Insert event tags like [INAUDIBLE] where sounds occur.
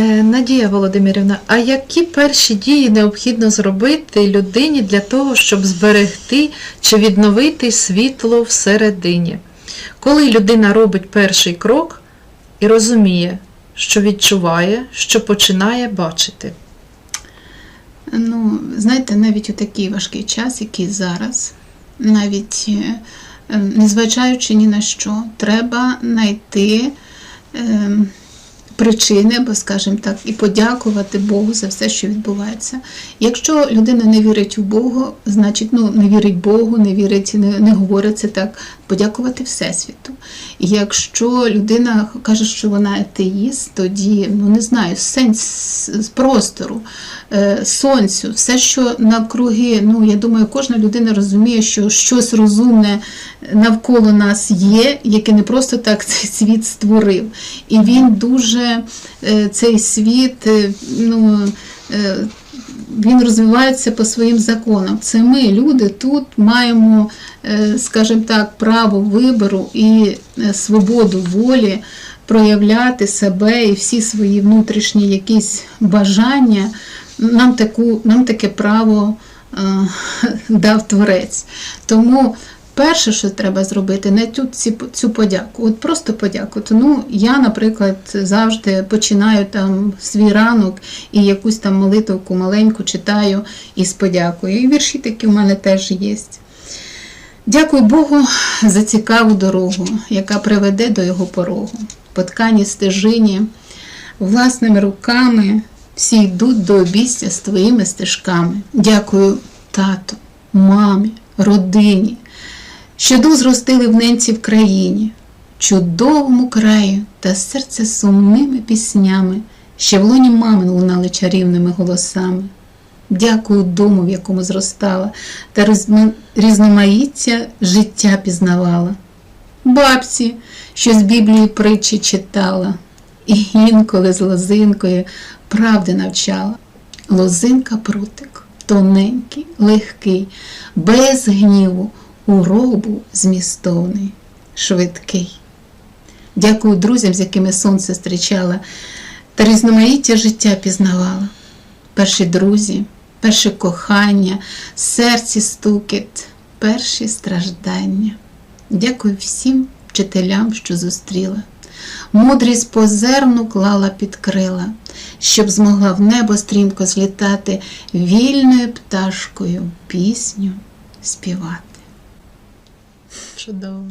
Е, Надія Володимирівна, а які перші дії необхідно зробити людині для того, щоб зберегти чи відновити світло всередині? Коли людина робить перший крок і розуміє, що відчуває, що починає бачити. Ну, знаєте, навіть у такий важкий час, який зараз, навіть е, е, незважаючи ні на що, треба знайти е, причини, або, скажімо так, і подякувати Богу за все, що відбувається. Якщо людина не вірить у Бога, значить ну, не вірить Богу, не вірить, не, не говорить це так, подякувати Всесвіту. І якщо людина каже, що вона атеїст, тоді ну не знаю, сенс з простору, е, сонцю, все, що навкруги, ну я думаю, кожна людина розуміє, що щось розумне навколо нас є, яке не просто так [LAUGHS] цей світ створив. І він дуже е, цей світ, е, ну. е, він розвивається по своїм законам. Це ми, люди, тут маємо, скажімо так, право вибору і свободу волі проявляти себе і всі свої внутрішні якісь бажання. Нам, таку, нам таке право [LAUGHS] дав Творець. Тому перше, що треба зробити, не цю, цю подяку, от просто подякувати. Ну, я, наприклад, завжди починаю там свій ранок і якусь там молитвку маленьку читаю із подякою. І вірші такі в мене теж є. Дякую Богу за цікаву дорогу, яка приведе до його порогу. По ткані стежині, власними руками всі йдуть до обістя з твоїми стежками. Дякую тату, мамі, родині, що дух зростили в ненці в країні, чудовому краю та серце сумними піснями, ще в лоні мами лунали чарівними голосами. Дякую дому, в якому зростала, та різноманіття життя пізнавала. Бабці, що з Біблії притчі читала, і інколи з лозинкою правди навчала. Лозинка прутик, тоненький, легкий, без гніву, урок був змістовний, швидкий. Дякую друзям, з якими сонце зустрічала, та різноманіття життя пізнавала. Перші друзі, перше кохання, серці стукіт, перші страждання. Дякую всім вчителям, що зустріла. Мудрість по зерну клала під крила, щоб змогла в небо стрімко злітати, вільною пташкою пісню співати. Tudão.